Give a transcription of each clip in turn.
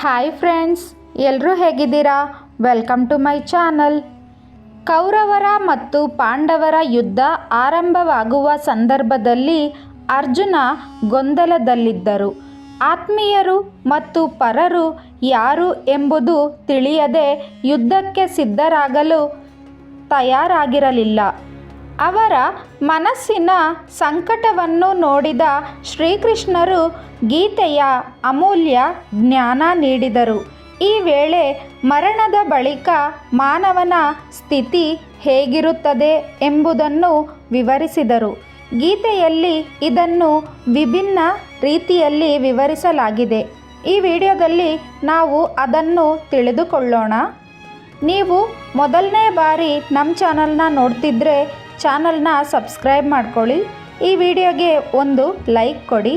Hi friends ಎಲ್ಲರೂ ಹೇಗಿದ್ದೀರಾ? Welcome to my channel ಕೌರವರ ಮತ್ತು ಪಾಂಡವರ ಯುದ್ಧ ಆರಂಭವಾಗುವ ಸಂದರ್ಭದಲ್ಲಿ ಅರ್ಜುನ ಗೊಂದಲದಲ್ಲಿದ್ದರು. ಆತ್ಮೀಯರು ಮತ್ತು ಪರರು ಯಾರು ಎಂಬುದು ತಿಳಿಯದೆ ಯುದ್ಧಕ್ಕೆ ಸಿದ್ಧರಾಗಲು ತಯಾರಾಗಿರಲಿಲ್ಲ. ಅವರ ಮನಸ್ಸಿನ ಸಂಕಟವನ್ನು ನೋಡಿದ ಶ್ರೀಕೃಷ್ಣರು ಗೀತೆಯ ಅಮೂಲ್ಯ ಜ್ಞಾನ ನೀಡಿದರು. ಈ ವೇಳೆ ಮರಣದ ಬಳಿಕ ಮಾನವನ ಸ್ಥಿತಿ ಹೇಗಿರುತ್ತದೆ ಎಂಬುದನ್ನು ವಿವರಿಸಿದರು. ಗೀತೆಯಲ್ಲಿ ಇದನ್ನು ವಿಭಿನ್ನ ರೀತಿಯಲ್ಲಿ ವಿವರಿಸಲಾಗಿದೆ. ಈ ವಿಡಿಯೋದಲ್ಲಿ ನಾವು ಅದನ್ನು ತಿಳಿದುಕೊಳ್ಳೋಣ. ನೀವು ಮೊದಲನೇ ಬಾರಿ ನಮ್ಮ ಚಾನಲ್ನ ನೋಡ್ತಿದ್ರೆ ಚಾನಲ್ನ ಸಬ್ಸ್ಕ್ರೈಬ್ ಮಾಡ್ಕೊಳ್ಳಿ. ಈ ವಿಡಿಯೋಗೆ ಒಂದು ಲೈಕ್ ಕೊಡಿ.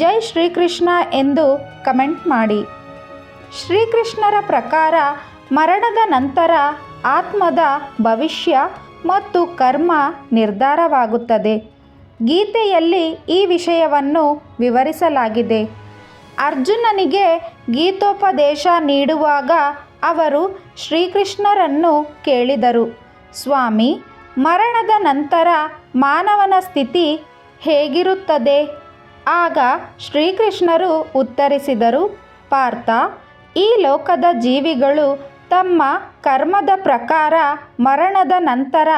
ಜೈ ಶ್ರೀಕೃಷ್ಣ ಎಂದು ಕಮೆಂಟ್ ಮಾಡಿ. ಶ್ರೀಕೃಷ್ಣರ ಪ್ರಕಾರ ಮರಣದ ನಂತರ ಆತ್ಮದ ಭವಿಷ್ಯ ಮತ್ತು ಕರ್ಮ ನಿರ್ಧಾರವಾಗುತ್ತದೆ. ಗೀತೆಯಲ್ಲಿ ಈ ವಿಷಯವನ್ನು ವಿವರಿಸಲಾಗಿದೆ. ಅರ್ಜುನನಿಗೆ ಗೀತೋಪದೇಶ ನೀಡುವಾಗ ಅವರು ಶ್ರೀಕೃಷ್ಣರನ್ನು ಕೇಳಿದರು. ಸ್ವಾಮಿ ಮರಣದ ನಂತರ ಮಾನವನ ಸ್ಥಿತಿ ಹೇಗಿರುತ್ತದೆ? ಆಗ ಶ್ರೀಕೃಷ್ಣರು ಉತ್ತರಿಸಿದರು, ಪಾರ್ಥ, ಈ ಲೋಕದ ಜೀವಿಗಳು ತಮ್ಮ ಕರ್ಮದ ಪ್ರಕಾರ ಮರಣದ ನಂತರ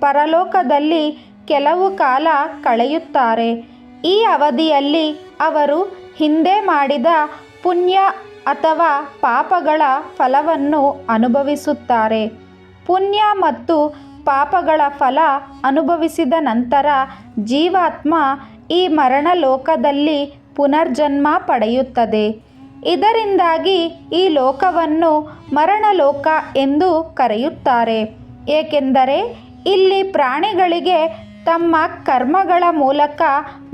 ಪರಲೋಕದಲ್ಲಿ ಕೆಲವು ಕಾಲ ಕಳೆಯುತ್ತಾರೆ. ಈ ಅವಧಿಯಲ್ಲಿ ಅವರು ಹಿಂದೆ ಮಾಡಿದ ಪುಣ್ಯ ಅಥವಾ ಪಾಪಗಳ ಫಲವನ್ನು ಅನುಭವಿಸುತ್ತಾರೆ. ಪುಣ್ಯ ಮತ್ತು ಪಾಪಗಳ ಫಲ ಅನುಭವಿಸಿದ ನಂತರ ಜೀವಾತ್ಮ ಈ ಮರಣಲೋಕದಲ್ಲಿ ಪುನರ್ಜನ್ಮ ಪಡೆಯುತ್ತದೆ. ಇದರಿಂದಾಗಿ ಈ ಲೋಕವನ್ನು ಮರಣಲೋಕ ಎಂದು ಕರೆಯುತ್ತಾರೆ. ಏಕೆಂದರೆ ಇಲ್ಲಿ ಪ್ರಾಣಿಗಳಿಗೆ ತಮ್ಮ ಕರ್ಮಗಳ ಮೂಲಕ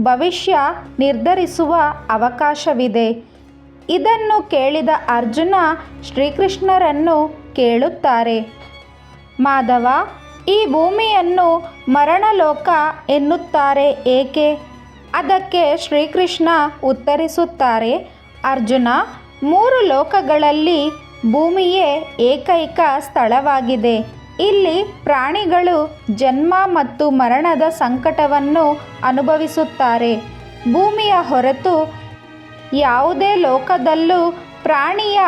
ಭವಿಷ್ಯ ನಿರ್ಧರಿಸುವ ಅವಕಾಶವಿದೆ. ಇದನ್ನು ಕೇಳಿದ ಅರ್ಜುನ ಶ್ರೀಕೃಷ್ಣರನ್ನು ಕೇಳುತ್ತಾರೆ. ಮಾಧವ ಈ ಭೂಮಿಯನ್ನು ಮರಣಲೋಕ ಎನ್ನುತ್ತಾರೆ ಏಕೆ? ಅದಕ್ಕೆ ಶ್ರೀಕೃಷ್ಣ ಉತ್ತರಿಸುತ್ತಾರೆ, ಅರ್ಜುನ, ಮೂರು ಲೋಕಗಳಲ್ಲಿ ಭೂಮಿಯೇ ಏಕೈಕ ಸ್ಥಳವಾಗಿದೆ. ಇಲ್ಲಿ ಪ್ರಾಣಿಗಳು ಜನ್ಮ ಮತ್ತು ಮರಣದ ಸಂಕಟವನ್ನು ಅನುಭವಿಸುತ್ತಾರೆ. ಭೂಮಿಯ ಹೊರತು ಯಾವುದೇ ಲೋಕದಲ್ಲೂ ಪ್ರಾಣಿಯ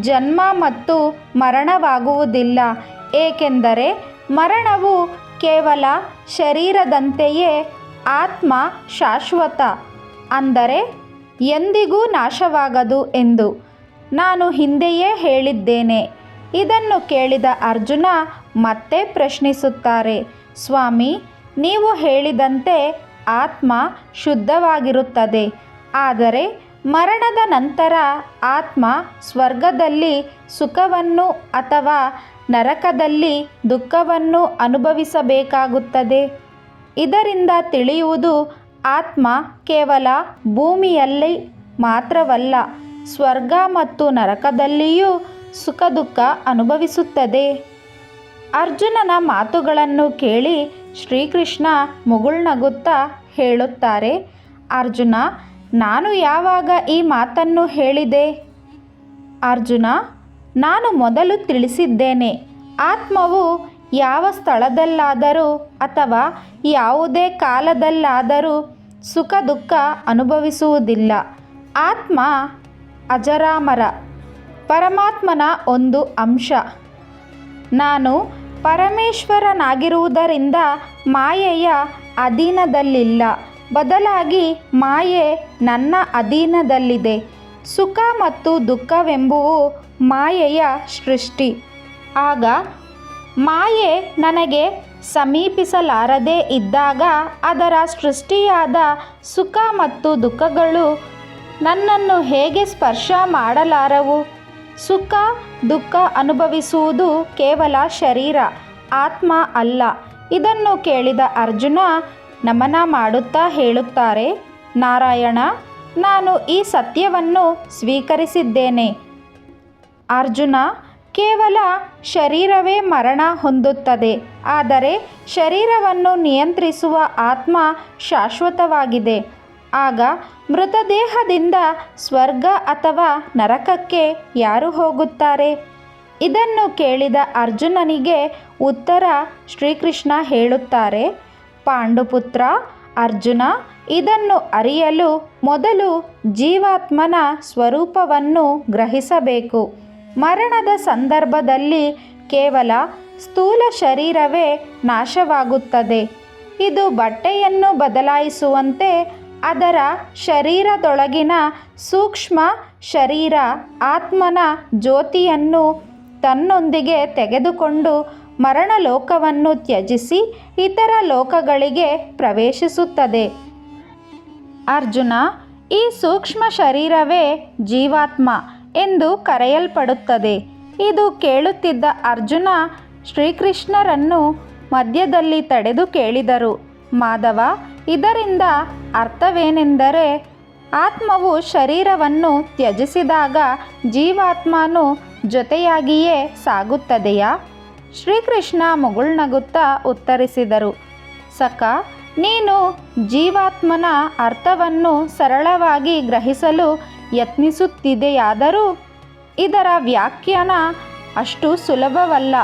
ಜನ್ಮ ಮತ್ತು ಮರಣವಾಗುವುದಿಲ್ಲ. ಏಕೆಂದರೆ ಮರಣವು ಕೇವಲ ಶರೀರದಂತೆಯೇ ಆತ್ಮ ಶಾಶ್ವತ. ಅಂದರೆ ಎಂದಿಗೂ ನಾಶವಾಗದು ಎಂದು ನಾನು ಹಿಂದೆಯೇ ಹೇಳಿದ್ದೇನೆ. ಇದನ್ನು ಕೇಳಿದ ಅರ್ಜುನ ಮತ್ತೆ ಪ್ರಶ್ನಿಸುತ್ತಾರೆ, ಸ್ವಾಮಿ, ನೀವು ಹೇಳಿದಂತೆ ಆತ್ಮ ಶುದ್ಧವಾಗಿರುತ್ತದೆ. ಆದರೆ ಮರಣದ ನಂತರ ಆತ್ಮ ಸ್ವರ್ಗದಲ್ಲಿ ಸುಖವನ್ನು ಅಥವಾ ನರಕದಲ್ಲಿ ದುಃಖವನ್ನು ಅನುಭವಿಸಬೇಕಾಗುತ್ತದೆ. ಇದರಿಂದ ತಿಳಿಯುವುದು ಆತ್ಮ ಕೇವಲ ಭೂಮಿಯಲ್ಲಿ ಮಾತ್ರವಲ್ಲ, ಸ್ವರ್ಗ ಮತ್ತು ನರಕದಲ್ಲಿಯೂ ಸುಖ ದುಃಖ ಅನುಭವಿಸುತ್ತದೆ. ಅರ್ಜುನನ ಮಾತುಗಳನ್ನು ಕೇಳಿ ಶ್ರೀಕೃಷ್ಣ ಮುಗುಳ್ನಗುತ್ತಾ ಹೇಳುತ್ತಾರೆ, ಅರ್ಜುನ, ನಾನು ಯಾವಾಗ ಈ ಮಾತನ್ನು ಹೇಳಿದೆ? ಅರ್ಜುನ ನಾನು ಮೊದಲು ತಿಳಿಸಿದ್ದೇನೆ. ಆತ್ಮವು ಯಾವ ಸ್ಥಳದಲ್ಲಾದರೂ ಅಥವಾ ಯಾವುದೇ ಕಾಲದಲ್ಲಾದರೂ ಸುಖ ದುಃಖ ಅನುಭವಿಸುವುದಿಲ್ಲ. ಆತ್ಮ ಅಜರಾಮರ, ಪರಮಾತ್ಮನ ಒಂದು ಅಂಶ. ನಾನು ಪರಮೇಶ್ವರನಾಗಿರುವುದರಿಂದ ಮಾಯೆಯ ಅಧೀನದಲ್ಲಿಲ್ಲ. ಬದಲಾಗಿ ಮಾಯೆ ನನ್ನ ಅಧೀನದಲ್ಲಿದೆ. ಸುಖ ಮತ್ತು ದುಃಖವೆಂಬುವು ಮಾಯೆಯ ಸೃಷ್ಟಿ. ಆಗ ಮಾಯೆ ನನಗೆ ಸಮೀಪಿಸಲಾರದೇ ಇದ್ದಾಗ ಅದರ ಸೃಷ್ಟಿಯಾದ ಸುಖ ಮತ್ತು ದುಃಖಗಳು ನನ್ನನ್ನು ಹೇಗೆ ಸ್ಪರ್ಶ ಮಾಡಲಾರವು? ಸುಖ, ದುಃಖ ಅನುಭವಿಸುವುದು ಕೇವಲ ಶರೀರ, ಆತ್ಮ ಅಲ್ಲ. ಇದನ್ನು ಕೇಳಿದ ಅರ್ಜುನ ನಮನ ಮಾಡುತ್ತಾ ಹೇಳುತ್ತಾರೆ, ನಾರಾಯಣ, ನಾನು ಈ ಸತ್ಯವನ್ನು ಸ್ವೀಕರಿಸಿದ್ದೇನೆ. ಅರ್ಜುನ ಕೇವಲ ಶರೀರವೇ ಮರಣ ಹೊಂದುತ್ತದೆ, ಆದರೆ ಶರೀರವನ್ನು ನಿಯಂತ್ರಿಸುವ ಆತ್ಮ ಶಾಶ್ವತವಾಗಿದೆ. ಆಗ ಮೃತದೇಹದಿಂದ ಸ್ವರ್ಗ ಅಥವಾ ನರಕಕ್ಕೆ ಯಾರು ಹೋಗುತ್ತಾರೆ? ಇದನ್ನು ಕೇಳಿದ ಅರ್ಜುನನಿಗೆ ಉತ್ತರ ಶ್ರೀಕೃಷ್ಣ ಹೇಳುತ್ತಾರೆ, ಪಾಂಡುಪುತ್ರ, ಅರ್ಜುನ, ಇದನ್ನು ಅರಿಯಲು ಮೊದಲು ಜೀವಾತ್ಮನ ಸ್ವರೂಪವನ್ನು ಗ್ರಹಿಸಬೇಕು. ಮರಣದ ಸಂದರ್ಭದಲ್ಲಿ ಕೇವಲ ಸ್ಥೂಲ ಶರೀರವೇ ನಾಶವಾಗುತ್ತದೆ. ಇದು ಬಟ್ಟೆಯನ್ನು ಬದಲಾಯಿಸುವಂತೆ ಅದರ ಶರೀರದೊಳಗಿನ ಸೂಕ್ಷ್ಮ ಶರೀರ ಆತ್ಮನ ಜ್ಯೋತಿಯನ್ನು ತನ್ನೊಂದಿಗೆ ತೆಗೆದುಕೊಂಡು ಮರಣಲೋಕವನ್ನು ತ್ಯಜಿಸಿ ಇತರ ಲೋಕಗಳಿಗೆ ಪ್ರವೇಶಿಸುತ್ತದೆ. ಅರ್ಜುನ, ಈ ಸೂಕ್ಷ್ಮ ಶರೀರವೇ ಜೀವಾತ್ಮ. ಎಂದು ಕರೆಯಲ್ಪಡುತ್ತದೆ. ಇದು ಕೇಳುತ್ತಿದ್ದ ಅರ್ಜುನ ಶ್ರೀಕೃಷ್ಣರನ್ನು ಮಧ್ಯದಲ್ಲಿ ತಡೆದು ಕೇಳಿದರು. ಮಾಧವ, ಇದರಿಂದ ಅರ್ಥವೇನೆಂದರೆ, ಆತ್ಮವು ಶರೀರವನ್ನು ತ್ಯಜಿಸಿದಾಗ ಜೀವಾತ್ಮನು ಜೊತೆಯಾಗಿಯೇ ಸಾಗುತ್ತದೆಯಾ? ಶ್ರೀಕೃಷ್ಣ ಮುಗುಳ್ನಗುತ್ತಾ ಉತ್ತರಿಸಿದರು. ಸಖ, ನೀನು ಜೀವಾತ್ಮನ ಅರ್ಥವನ್ನು ಸರಳವಾಗಿ ಗ್ರಹಿಸಲು ಯತ್ನಿಸುತ್ತಿದೆಯಾದರೂ ಇದರ ವ್ಯಾಖ್ಯಾನ ಅಷ್ಟು ಸುಲಭವಲ್ಲ.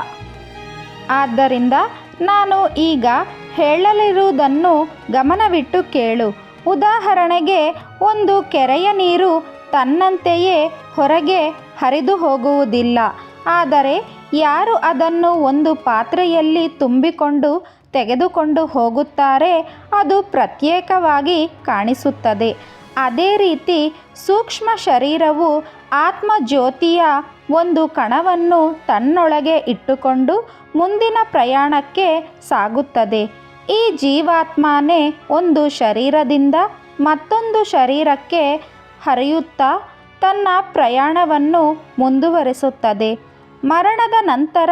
ಆದ್ದರಿಂದ ನಾನು ಈಗ ಹೇಳಲಿರುವುದನ್ನು ಗಮನವಿಟ್ಟು ಕೇಳು. ಉದಾಹರಣೆಗೆ, ಒಂದು ಕೆರೆಯ ನೀರು ತನ್ನಂತೆಯೇ ಹೊರಗೆ ಹರಿದು ಹೋಗುವುದಿಲ್ಲ. ಆದರೆ ಯಾರು ಅದನ್ನು ಒಂದು ಪಾತ್ರೆಯಲ್ಲಿ ತುಂಬಿಕೊಂಡು ತೆಗೆದುಕೊಂಡು ಹೋಗುತ್ತಾರೆ ಅದು ಪ್ರತ್ಯೇಕವಾಗಿ ಕಾಣಿಸುತ್ತದೆ. ಅದೇ ರೀತಿ ಸೂಕ್ಷ್ಮ ಶರೀರವು ಆತ್ಮಜ್ಯೋತಿಯ ಒಂದು ಕಣವನ್ನು ತನ್ನೊಳಗೆ ಇಟ್ಟುಕೊಂಡು ಮುಂದಿನ ಪ್ರಯಾಣಕ್ಕೆ ಸಾಗುತ್ತದೆ. ಈ ಜೀವಾತ್ಮನೇ ಒಂದು ಶರೀರದಿಂದ ಮತ್ತೊಂದು ಶರೀರಕ್ಕೆ ಹರಿಯುತ್ತಾ ತನ್ನ ಪ್ರಯಾಣವನ್ನು ಮುಂದುವರಿಸುತ್ತದೆ. ಮರಣದ ನಂತರ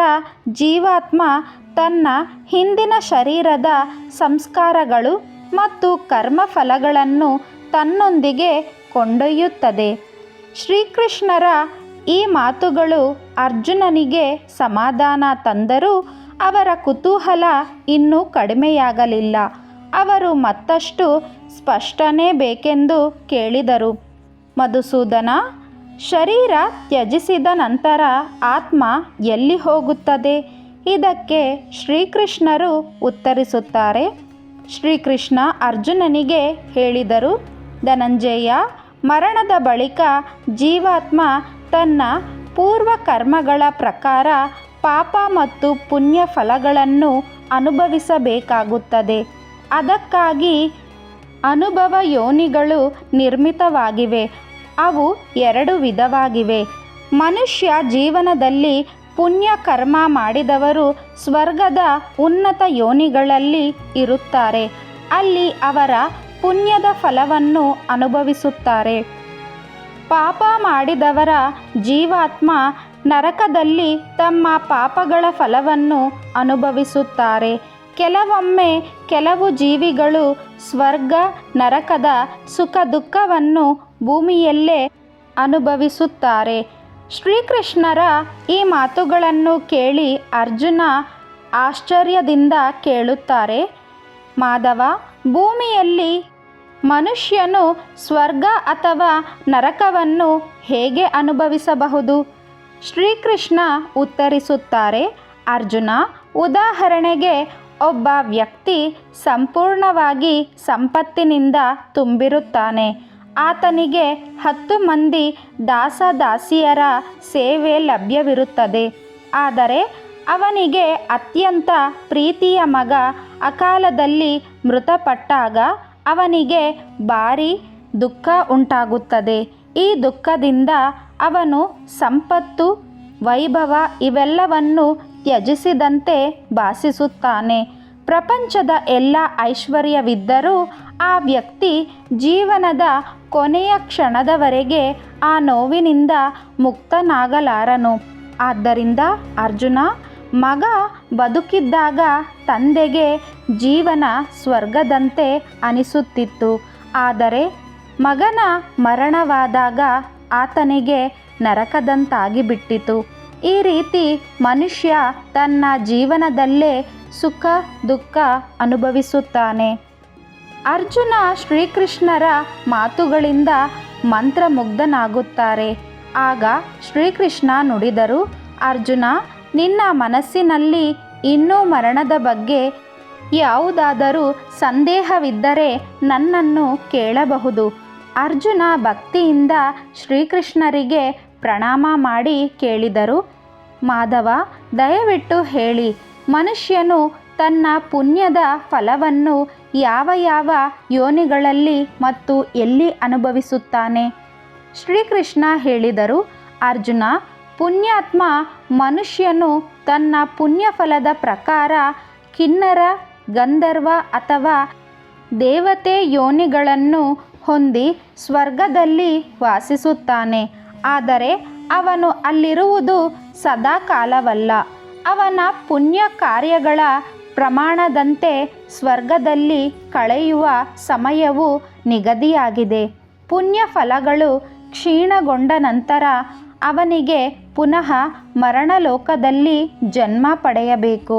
ಜೀವಾತ್ಮ ತನ್ನ ಹಿಂದಿನ ಶರೀರದ ಸಂಸ್ಕಾರಗಳು ಮತ್ತು ಕರ್ಮಫಲಗಳನ್ನು ತನ್ನೊಂದಿಗೆ ಕೊಂಡೊಯ್ಯುತ್ತದೆ. ಶ್ರೀಕೃಷ್ಣರ ಈ ಮಾತುಗಳು ಅರ್ಜುನನಿಗೆ ಸಮಾಧಾನ ತಂದರೂ ಅವರ ಕುತೂಹಲ ಇನ್ನೂ ಕಡಿಮೆಯಾಗಲಿಲ್ಲ. ಅವರು ಮತ್ತಷ್ಟು ಸ್ಪಷ್ಟನೆ ಬೇಕೆಂದು ಕೇಳಿದರು. ಮಧುಸೂದನ, ಶರೀರ ತ್ಯಜಿಸಿದ ನಂತರ ಆತ್ಮ ಎಲ್ಲಿ ಹೋಗುತ್ತದೆ? ಇದಕ್ಕೆ ಶ್ರೀಕೃಷ್ಣರು ಉತ್ತರಿಸುತ್ತಾರೆ. ಶ್ರೀಕೃಷ್ಣ ಅರ್ಜುನನಿಗೆ ಹೇಳಿದರು, ಧನಂಜಯ ಮರಣದ ಬಳಿಕ ಜೀವಾತ್ಮ ತನ್ನ ಪೂರ್ವ ಕರ್ಮಗಳ ಪ್ರಕಾರ ಪಾಪ ಮತ್ತು ಪುಣ್ಯ ಫಲಗಳನ್ನು ಅನುಭವಿಸಬೇಕಾಗುತ್ತದೆ. ಅದಕ್ಕಾಗಿ ಅನುಭವ ಯೋನಿಗಳು ನಿರ್ಮಿತವಾಗಿವೆ. ಅವು ಎರಡು ವಿಧವಾಗಿವೆ. ಮನುಷ್ಯ ಜೀವನದಲ್ಲಿ ಪುಣ್ಯ ಕರ್ಮ ಮಾಡಿದವರು ಸ್ವರ್ಗದ ಉನ್ನತ ಯೋನಿಗಳಲ್ಲಿ ಇರುತ್ತಾರೆ. ಅಲ್ಲಿ ಅವರ ಪುಣ್ಯದ ಫಲವನ್ನು ಅನುಭವಿಸುತ್ತಾರೆ. ಪಾಪ ಮಾಡಿದವರ ಜೀವಾತ್ಮ ನರಕದಲ್ಲಿ ತಮ್ಮ ಪಾಪಗಳ ಫಲವನ್ನು ಅನುಭವಿಸುತ್ತಾರೆ. ಕೆಲವೊಮ್ಮೆ ಕೆಲವು ಜೀವಿಗಳು ಸ್ವರ್ಗ, ನರಕದ ಸುಖ ದುಃಖವನ್ನು ಭೂಮಿಯಲ್ಲೇ ಅನುಭವಿಸುತ್ತಾರೆ. ಶ್ರೀಕೃಷ್ಣರ ಈ ಮಾತುಗಳನ್ನು ಕೇಳಿ ಅರ್ಜುನ ಆಶ್ಚರ್ಯದಿಂದ ಕೇಳುತ್ತಾರೆ, ಮಾಧವ ಭೂಮಿಯಲ್ಲಿ ಮನುಷ್ಯನು ಸ್ವರ್ಗ ಅಥವಾ ನರಕವನ್ನು ಹೇಗೆ ಅನುಭವಿಸಬಹುದು? ಶ್ರೀಕೃಷ್ಣ ಉತ್ತರಿಸುತ್ತಾರೆ, ಅರ್ಜುನ, ಉದಾಹರಣೆಗೆ ಒಬ್ಬ ವ್ಯಕ್ತಿ ಸಂಪೂರ್ಣವಾಗಿ ಸಂಪತ್ತಿನಿಂದ ತುಂಬಿರುತ್ತಾನೆ. ಆತನಿಗೆ ಹತ್ತು ಮಂದಿ ದಾಸ ದಾಸಿಯರ ಸೇವೆ ಲಭ್ಯವಿರುತ್ತದೆ. ಆದರೆ ಅವನಿಗೆ ಅತ್ಯಂತ ಪ್ರೀತಿಯ ಮಗ ಅಕಾಲದಲ್ಲಿ ಮೃತಪಟ್ಟಾಗ ಅವನಿಗೆ ಭಾರಿ ದುಃಖ ಉಂಟಾಗುತ್ತದೆ. ಈ ದುಃಖದಿಂದ ಅವನು ಸಂಪತ್ತು, ವೈಭವ ಇವೆಲ್ಲವನ್ನು ತ್ಯಜಿಸಿದಂತೆ ಭಾಸಿಸುತ್ತಾನೆ. ಪ್ರಪಂಚದ ಎಲ್ಲ ಐಶ್ವರ್ಯವಿದ್ದರೂ ಆ ವ್ಯಕ್ತಿ ಜೀವನದ ಕೊನೆಯ ಕ್ಷಣದವರೆಗೆ ಆ ನೋವಿನಿಂದ ಮುಕ್ತನಾಗಲಾರನು. ಆದ್ದರಿಂದ ಅರ್ಜುನ ಮಗ ಬದುಕಿದ್ದಾಗ ತಂದೆಗೆ ಜೀವನ ಸ್ವರ್ಗದಂತೆ ಅನಿಸುತ್ತಿತ್ತು. ಆದರೆ ಮಗನ ಮರಣವಾದಾಗ ಆತನಿಗೆ ನರಕದಂತಾಗಿಬಿಟ್ಟಿತು. ಈ ರೀತಿ ಮನುಷ್ಯ ತನ್ನ ಜೀವನದಲ್ಲೇ ಸುಖ, ದುಃಖ ಅನುಭವಿಸುತ್ತಾನೆ. ಅರ್ಜುನ ಶ್ರೀಕೃಷ್ಣರ ಮಾತುಗಳಿಂದ ಮಂತ್ರಮುಗ್ಧನಾಗುತ್ತಾರೆ. ಆಗ ಶ್ರೀಕೃಷ್ಣ ನುಡಿದರು, ಅರ್ಜುನ ನಿನ್ನ ಮನಸ್ಸಿನಲ್ಲಿ ಇನ್ನೂ ಮರಣದ ಬಗ್ಗೆ ಯಾವುದಾದರೂ ಸಂದೇಹವಿದ್ದರೆ ನನ್ನನ್ನು ಕೇಳಬಹುದು. ಅರ್ಜುನ ಭಕ್ತಿಯಿಂದ ಶ್ರೀಕೃಷ್ಣರಿಗೆ ಪ್ರಣಾಮ ಮಾಡಿ ಕೇಳಿದರು. ಮಾಧವ, ದಯವಿಟ್ಟು ಹೇಳಿ, ಮನುಷ್ಯನು ತನ್ನ ಪುಣ್ಯದ ಫಲವನ್ನು ಯಾವ ಯಾವ ಯೋನಿಗಳಲ್ಲಿ ಮತ್ತು ಎಲ್ಲಿ ಅನುಭವಿಸುತ್ತಾನೆ? ಶ್ರೀಕೃಷ್ಣ ಹೇಳಿದರು, ಅರ್ಜುನ, ಪುಣ್ಯಾತ್ಮ ಮನುಷ್ಯನು ತನ್ನ ಪುಣ್ಯಫಲದ ಪ್ರಕಾರ ಕಿನ್ನರ, ಗಂಧರ್ವ ಅಥವಾ ದೇವತೆ ಯೋನಿಗಳನ್ನು ಹೊಂದಿ ಸ್ವರ್ಗದಲ್ಲಿ ವಾಸಿಸುತ್ತಾನೆ. ಆದರೆ ಅವನು ಅಲ್ಲಿರುವುದು ಸದಾಕಾಲವಲ್ಲ ಅವನ ಪುಣ್ಯ ಕಾರ್ಯಗಳ ಪ್ರಮಾಣದಂತೆ ಸ್ವರ್ಗದಲ್ಲಿ ಕಳೆಯುವ ಸಮಯವು ನಿಗದಿಯಾಗಿದೆ. ಪುಣ್ಯ ಫಲಗಳು ಕ್ಷೀಣಗೊಂಡ ನಂತರ ಅವನಿಗೆ ಪುನಃ ಮರಣಲೋಕದಲ್ಲಿ ಜನ್ಮ ಪಡೆಯಬೇಕು.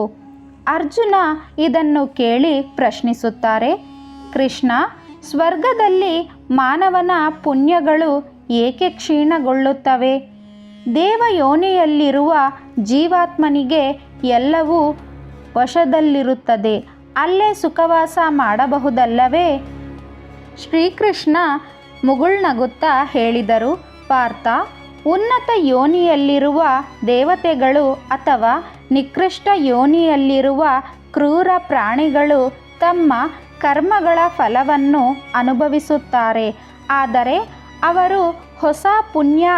ಅರ್ಜುನ ಇದನ್ನು ಕೇಳಿ ಪ್ರಶ್ನಿಸುತ್ತಾರೆ, ಕೃಷ್ಣ, ಸ್ವರ್ಗದಲ್ಲಿ ಮಾನವನ ಪುಣ್ಯಗಳು ಏಕೆ ಕ್ಷೀಣಗೊಳ್ಳುತ್ತವೆ? ದೇವಯೋನಿಯಲ್ಲಿರುವ ಜೀವಾತ್ಮನಿಗೆ ಎಲ್ಲವೂ ವಶದಲ್ಲಿರುತ್ತದೆ, ಅಲ್ಲೇ ಸುಖವಾಸ ಮಾಡಬಹುದಲ್ಲವೇ? ಶ್ರೀಕೃಷ್ಣ ಮುಗುಳ್ನಗುತ್ತಾ ಹೇಳಿದರು, ಪಾರ್ಥ ಉನ್ನತ ಯೋನಿಯಲ್ಲಿರುವ ದೇವತೆಗಳು ಅಥವಾ ನಿಕೃಷ್ಟ ಯೋನಿಯಲ್ಲಿರುವ ಕ್ರೂರ ಪ್ರಾಣಿಗಳು ತಮ್ಮ ಕರ್ಮಗಳ ಫಲವನ್ನು ಅನುಭವಿಸುತ್ತಾರೆ. ಆದರೆ ಅವರು ಹೊಸ ಪುಣ್ಯ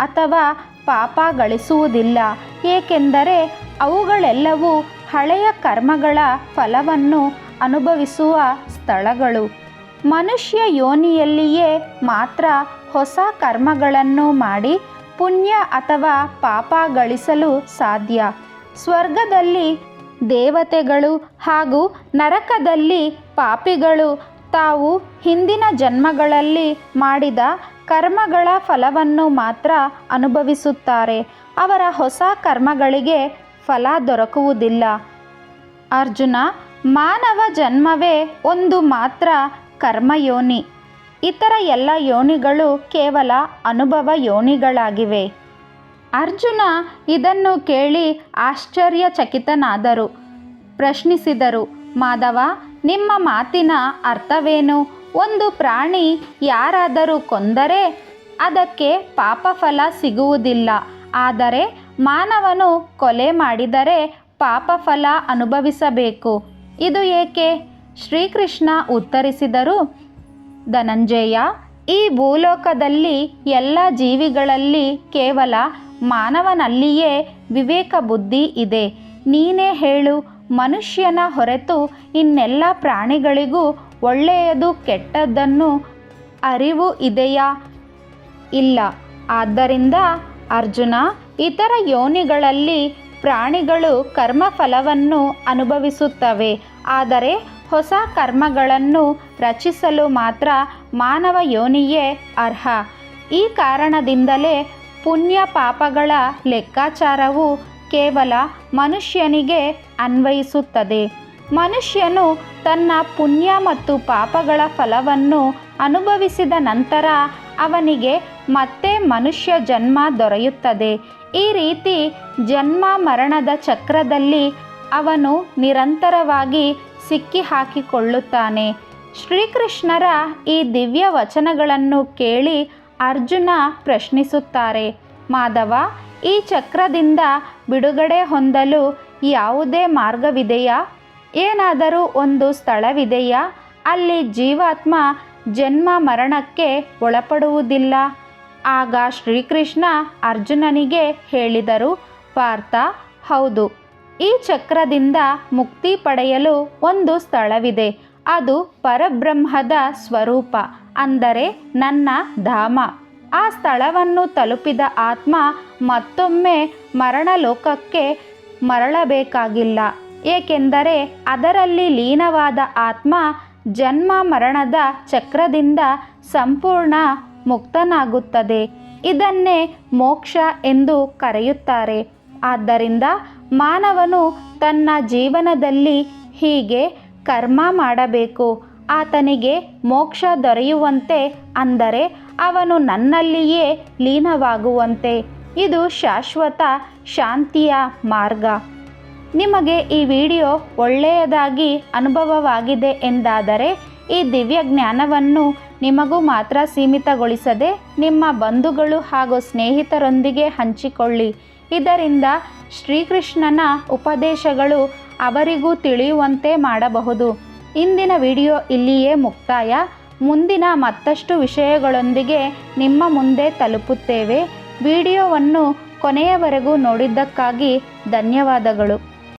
ಅಥವಾ ಪಾಪ ಗಳಿಸುವುದಿಲ್ಲ. ಏಕೆಂದರೆ ಅವುಗಳೆಲ್ಲವೂ ಹಳೆಯ ಕರ್ಮಗಳ ಫಲವನ್ನು ಅನುಭವಿಸುವ ಸ್ಥಳಗಳು. ಮನುಷ್ಯ ಯೋನಿಯಲ್ಲಿಯೇ ಮಾತ್ರ ಹೊಸ ಕರ್ಮಗಳನ್ನು ಮಾಡಿ ಪುಣ್ಯ ಅಥವಾ ಪಾಪ ಗಳಿಸಲು ಸಾಧ್ಯ. ಸ್ವರ್ಗದಲ್ಲಿ ದೇವತೆಗಳು ಹಾಗೂ ನರಕದಲ್ಲಿ ಪಾಪಿಗಳು ತಾವು ಹಿಂದಿನ ಜನ್ಮಗಳಲ್ಲಿ ಮಾಡಿದ ಕರ್ಮಗಳ ಫಲವನ್ನು ಮಾತ್ರ ಅನುಭವಿಸುತ್ತಾರೆ. ಅವರ ಹೊಸ ಕರ್ಮಗಳಿಗೆ ಫಲ ದೊರಕುವುದಿಲ್ಲ. ಅರ್ಜುನ, ಮಾನವ ಜನ್ಮವೇ ಒಂದು ಮಾತ್ರ ಕರ್ಮಯೋನಿ. ಇತರ ಎಲ್ಲ ಯೋನಿಗಳು ಕೇವಲ ಅನುಭವ ಯೋನಿಗಳಾಗಿವೆ. ಅರ್ಜುನ ಇದನ್ನು ಕೇಳಿ ಆಶ್ಚರ್ಯಚಕಿತನಾದರು. ಪ್ರಶ್ನಿಸಿದರು, ಮಾಧವ, ನಿಮ್ಮ ಮಾತಿನ ಅರ್ಥವೇನು? ಒಂದು ಪ್ರಾಣಿ ಯಾರಾದರೂ ಕೊಂದರೆ ಅದಕ್ಕೆ ಪಾಪಫಲ ಸಿಗುವುದಿಲ್ಲ. ಆದರೆ ಮಾನವನು ಕೊಲೆ ಮಾಡಿದರೆ ಪಾಪಫಲ ಅನುಭವಿಸಬೇಕು. ಇದು ಏಕೆ? ಶ್ರೀಕೃಷ್ಣ ಉತ್ತರಿಸಿದರು ಧನಂಜಯ, ಈ ಭೂಲೋಕದಲ್ಲಿ ಎಲ್ಲ ಜೀವಿಗಳಲ್ಲಿ ಕೇವಲ ಮಾನವನಲ್ಲಿಯೇ ವಿವೇಕ ಬುದ್ಧಿ ಇದೆ. ನೀನೇ ಹೇಳು, ಮನುಷ್ಯನ ಹೊರತು ಇನ್ನೆಲ್ಲ ಪ್ರಾಣಿಗಳಿಗೂ ಒಳ್ಳೆಯದು ಕೆಟ್ಟದ್ದನ್ನು ಅರಿವು ಇದೆಯಾ? ಇಲ್ಲ. ಆದ್ದರಿಂದ ಅರ್ಜುನ, ಇತರ ಯೋನಿಗಳಲ್ಲಿ ಪ್ರಾಣಿಗಳು ಕರ್ಮಫಲವನ್ನು ಅನುಭವಿಸುತ್ತವೆ. ಆದರೆ ಹೊಸ ಕರ್ಮಗಳನ್ನು ರಚಿಸಲು ಮಾತ್ರ ಮಾನವ ಯೋನಿಯೇ ಅರ್ಹ. ಈ ಕಾರಣದಿಂದಲೇ ಪುಣ್ಯ ಪಾಪಗಳ ಲೆಕ್ಕಾಚಾರವು ಕೇವಲ ಮನುಷ್ಯನಿಗೆ ಅನ್ವಯಿಸುತ್ತದೆ. ಮನುಷ್ಯನು ತನ್ನ ಪುಣ್ಯ ಮತ್ತು ಪಾಪಗಳ ಫಲವನ್ನು ಅನುಭವಿಸಿದ ನಂತರ ಅವನಿಗೆ ಮತ್ತೆ ಮನುಷ್ಯ ಜನ್ಮ ದೊರೆಯುತ್ತದೆ. ಈ ರೀತಿ ಜನ್ಮ ಮರಣದ ಚಕ್ರದಲ್ಲಿ ಅವನು ನಿರಂತರವಾಗಿ ಸಿಕ್ಕಿ ಹಾಕಿಕೊಳ್ಳುತ್ತಾನೆ ಶ್ರೀಕೃಷ್ಣರ ಈ ದಿವ್ಯ ವಚನಗಳನ್ನು ಕೇಳಿ ಅರ್ಜುನ ಪ್ರಶ್ನಿಸುತ್ತಾರೆ, ಮಾಧವ, ಈ ಚಕ್ರದಿಂದ ಬಿಡುಗಡೆ ಹೊಂದಲು ಯಾವುದೇ ಮಾರ್ಗವಿದೆಯಾ? ಏನಾದರೂ ಒಂದು ಸ್ಥಳವಿದೆಯಾ? ಅಲ್ಲಿ ಜೀವಾತ್ಮ ಜನ್ಮ ಮರಣಕ್ಕೆ ಒಳಪಡುವುದಿಲ್ಲ. ಆಗ ಶ್ರೀಕೃಷ್ಣ ಅರ್ಜುನನಿಗೆ ಹೇಳಿದರು, ಪಾರ್ಥ, ಹೌದು, ಈ ಚಕ್ರದಿಂದ ಮುಕ್ತಿ ಪಡೆಯಲು ಒಂದು ಸ್ಥಳವಿದೆ. ಅದು ಪರಬ್ರಹ್ಮದ ಸ್ವರೂಪ, ಅಂದರೆ ನನ್ನ ಧಾಮ. ಆ ಸ್ಥಳವನ್ನು ತಲುಪಿದ ಆತ್ಮ ಮತ್ತೊಮ್ಮೆ ಮರಣಲೋಕಕ್ಕೆ ಮರಳಬೇಕಾಗಿಲ್ಲ. ಏಕೆಂದರೆ ಅದರಲ್ಲಿ ಲೀನವಾದ ಆತ್ಮ ಜನ್ಮ ಮರಣದ ಚಕ್ರದಿಂದ ಸಂಪೂರ್ಣ ಮುಕ್ತನಾಗುತ್ತದೆ. ಇದನ್ನೇ ಮೋಕ್ಷ ಎಂದು ಕರೆಯುತ್ತಾರೆ. ಆದ್ದರಿಂದ ಮಾನವನು ತನ್ನ ಜೀವನದಲ್ಲಿ ಹೀಗೆ ಕರ್ಮ ಮಾಡಬೇಕು. ಆತನಿಗೆ ಮೋಕ್ಷ ದೊರೆಯುವಂತೆ ಅಂದರೆ ಅವನು ನನ್ನಲ್ಲಿಯೇ ಲೀನವಾಗುವಂತೆ. ಇದು ಶಾಶ್ವತ ಶಾಂತಿಯ ಮಾರ್ಗ. ನಿಮಗೆ ಈ ವಿಡಿಯೋ ಒಳ್ಳೆಯದಾಗಿ ಅನುಭವವಾಗಿದೆ ಎಂದಾದರೆ ಈ ದಿವ್ಯ ಜ್ಞಾನವನ್ನು ನಿಮಗೂ ಮಾತ್ರ ಸೀಮಿತಗೊಳಿಸದೆ ನಿಮ್ಮ ಬಂಧುಗಳು ಹಾಗೂ ಸ್ನೇಹಿತರೊಂದಿಗೆ ಹಂಚಿಕೊಳ್ಳಿ. ಇದರಿಂದ ಶ್ರೀಕೃಷ್ಣನ ಉಪದೇಶಗಳು ಅವರಿಗೂ ತಿಳಿಯುವಂತೆ ಮಾಡಬಹುದು. ಇಂದಿನ ವಿಡಿಯೋ ಇಲ್ಲಿಯೇ ಮುಕ್ತಾಯ. ಮುಂದಿನ ಮತ್ತಷ್ಟು ವಿಷಯಗಳೊಂದಿಗೆ ನಿಮ್ಮ ಮುಂದೆ ತಲುಪುತ್ತೇವೆ. ವಿಡಿಯೋವನ್ನು ಕೊನೆಯವರೆಗೂ ನೋಡಿದ್ದಕ್ಕಾಗಿ ಧನ್ಯವಾದಗಳು.